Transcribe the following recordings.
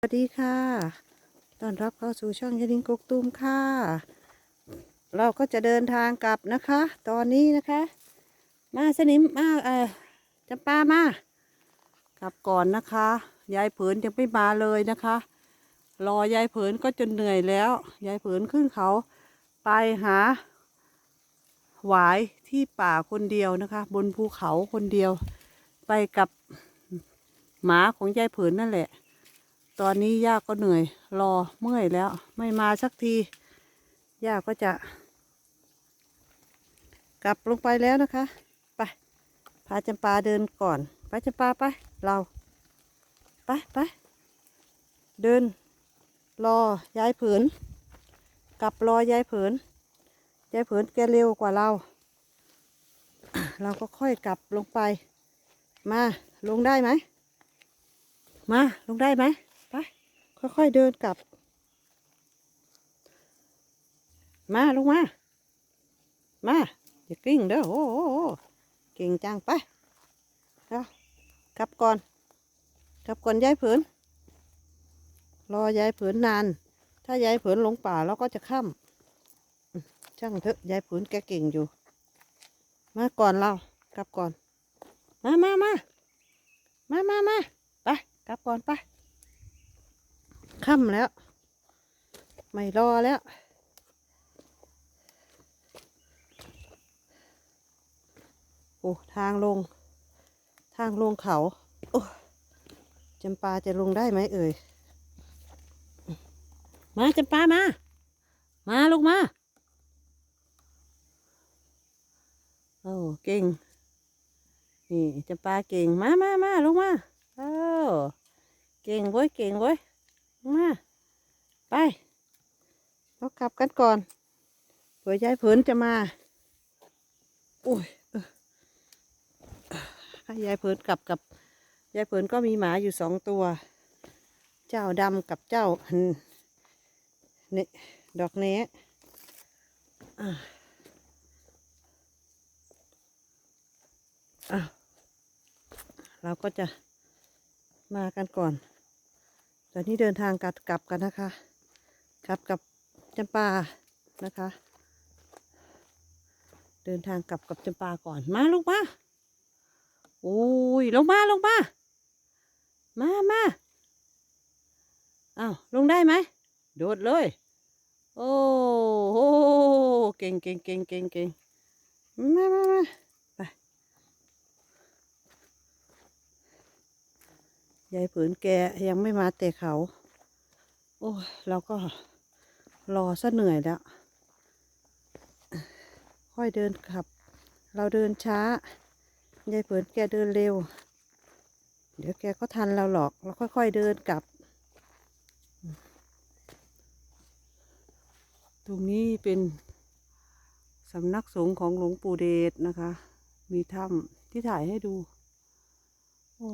สวัสดีค่ะต้อนรับเข้าสู่ช่องยาลิงกกตูมค่ะ เราก็จะเดินทางกลับนะคะ ตอนนี้นะคะ มาสนิมมาเออจำปามา กลับก่อนนะคะ ยายเผินยังไม่มาเลยนะคะ รอยายเผินก็จนเหนื่อยแล้ว ยายเผินขึ้นเขาไปหา หวายที่ป่าคนเดียวนะคะ บนภูเขาคนเดียว ไปกับหมาของยายเผินนั่นแหละ ตอนนี้ย่าก็เหนื่อย รอเมื่อยแล้ว ไม่มาสักทีย่าก็จะ กลับลงไปแล้วนะคะ ไปพาจำปาเดินก่อนไปจำปาไป เรา ไปไปเดิน รอยายผินกลับรอยายผินยายผินแกเร็วกว่าเรา เราก็ค่อยกลับลงไป มาลงได้ไหมมาลงได้ไหม ค่อยๆเดินกลับ มาลงมา มาอย่ากลิ้งเด้อโอ้โหเก่งจังไปเอากลับก่อนกลับก่อนยายผินรอยายผินนาน ถ้ายายผินหลงป่าเราก็จะค่ำอืมช่างเถอะยายผินแกเก่งอยู่ มาก่อนเรากลับก่อน มามามามามามาไปกลับก่อนไป ค่ำแล้ว ไม่รอแล้ว โอ้ ทางลง ทางลงเขา โอ้จำปาจะลงได้ไหมเอ่ย มาจำปามา มาลงมา โอ้ เก่ง นี่จำปาเก่ง มามามาลงมา โอ้ เก่งเว้ย เก่งเว้ย มา ไปเรากลับกันก่อนเผื่อยายเผินจะมาโอ้ยให้ยายเผินกลับกับยายเผินก็มีหมาอยู่สองตัว เจ้าดำกับเจ้าอันนี่ดอกเนี้อะอะเราก็จะมากันก่อน อนนี้เดินทางกลับกลับกันนะคะกลับกับจำปานะคะ เดินทางกลับกับจำปาก่อนมาลงมาโอ้ยลงมาลงมา มามาอ้าวลงได้ไหมโดดเลย โอ้โหเก่งเก่งเก่งเก่งเก่งมามามาไป ยายผืนแกยังไม่มาแต่เขา โอ้เราก็รอซะเหนื่อยแล้ว ค่อยเดินขับ เราเดินช้ายายผืนแกเดินเร็ว เดี๋ยวแกก็ทันเราหรอก เราค่อยๆเดินกลับ ตรงนี้เป็นสำนักสงฆ์ของหลวงปู่เดชนะคะ มีถ้ำที่ถ่ายให้ดู โอ้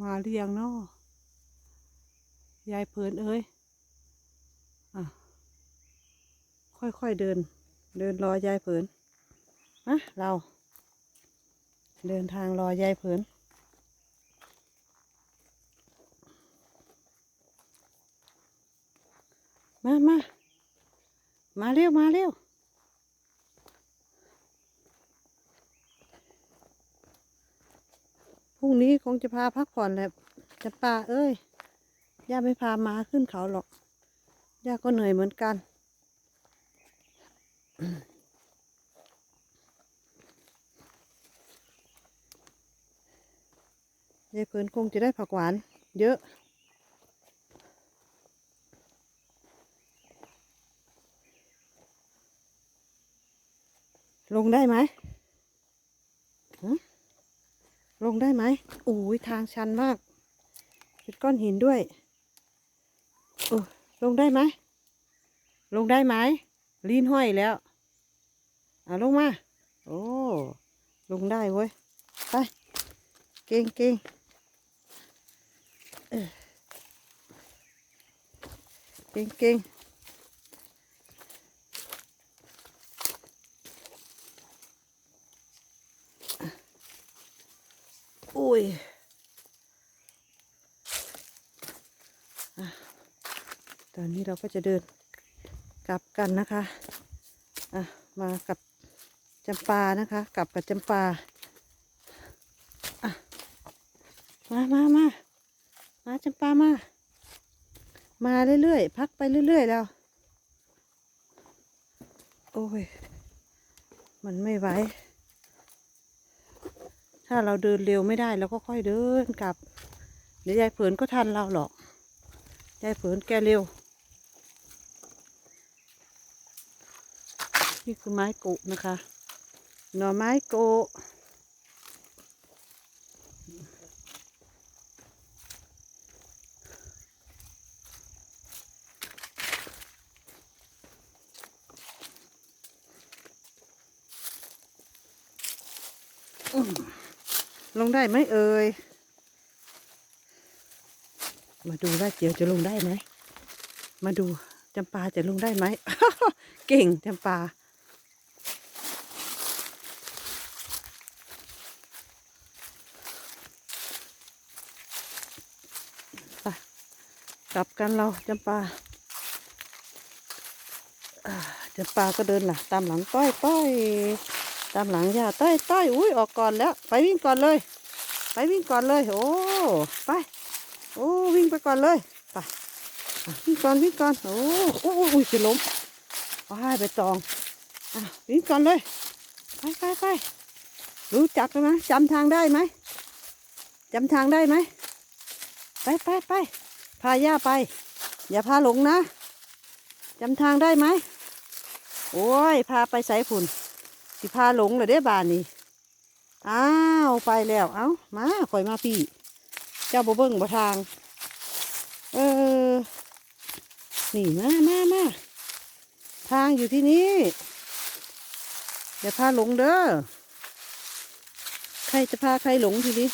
มาเรียงเนาะยายเพลินเอ้ยอะค่อยๆเดิน เดินรอยายเพลินอะเรา เดินทางรอยายเพลินมามามาเร็ว มาเร็ว พรุ่งนี้ คงจะพาพักผ่อนแหละจะป่าเอ้ย ย่าไม่พามาขึ้นเขาหรอก ย่าก็เหนื่อยเหมือนกัน ยายเพิ่นคงจะได้ผักหวาน เยอะ ลงได้ไหมฮะ ล งได้ไหมโอ้ยทางชันมากเป็นก้อนหินด้วยโอ้ลงได้ไหม ลงได้ไหมลีนห้อยแล้วเอาลงมา โอ้ ลงได้เว้ย ไป เก่งเก่งเก่งเก่งอุ้ย ตอนนี้ เราก็จะเดินกลับกันนะคะอะมากับจำปานะคะกลับกับจำปาอะมามามามาจำปามา มาเรื่อยๆพักไปเรื่อยๆแล้วโอ้ยมันไม่ไหวถ้าเราเดินเร็วไม่ได้เราก็ค่อยเดินกลับเดี๋ยวยายเผินก็ทันเราหรอกยายเผินแกเร็ว นี่คือไม้กุนะคะ หน่อไม้กุลงได้ไหมเอ่ย มาดูว่าเจียวจะลงได้ไหม มาดูจำปาจะลงได้ไหม เก่งจำปา ไปก ลับกันเราจำปาอ่าจำปาก็เดินล่ะตามหลังต้อยต้อยตามหลังยาต้อยต้อยอุ้ยออกก่อนแล้ว ไปวิ่งก่อนเลย ไปวิ่งก่อนเลย โอ้ไป โอ้วิ่งไปก่อนเลยไปวิ่งก่อนวิ่งก่อนโอ้โอ้อุ้ยจะล้มว้ายไปตองอะวิ่งก่อนเลย ไปไปไปรู้จักไหมจำทางได้ไหมจำทางได้ไหมไปไปไป พาย่าไป อย่าพาหลงนะจำทางได้ไหมโอ้ย พาไปใส่ฝุ่นสิพาหลงเลยเด้บานนี้อ้าวไปแล้ว เอ้ามาคอยมาพี่ เจ้าบ่เบิ่งบ่ทาง เออ นี่มามามาทางอยู่ที่นี่อย่าพาหลงเด้อ ใครจะพาใครหลงทีนี้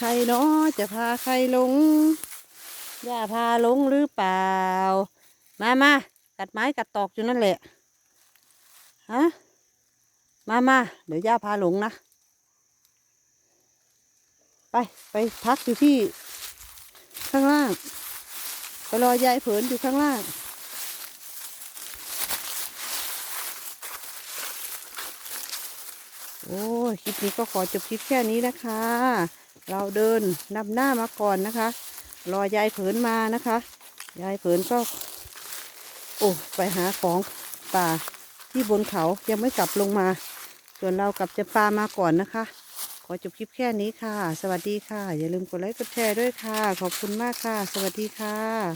ใครเนาะจะพาใครลงอย่าพาลงหรือเปล่า มามากัดไม้กัดตอกอยู่นั่นแหละ ฮะ มามาเดี๋ยวย่าพาหลงนะ ไปไปพักอยู่ที่ข้างล่าง ไปรอยายเผินอยู่ข้างล่าง โอ้คลิปนี้ก็ขอจบคลิปแค่นี้นะคะ เราเดินนำหน้ามาก่อนนะคะ รอยายเผินมานะคะ ยายเผินก็ โอ้ไปหาของป่าที่บนเขายังไม่กลับลงมา ส่วนเรากลับจะปามาก่อนนะคะ ขอจบคลิปแค่นี้ค่ะ สวัสดีค่ะ อย่าลืมกดไลค์กดแชร์ด้วยค่ะ ขอบคุณมากค่ะ สวัสดีค่ะ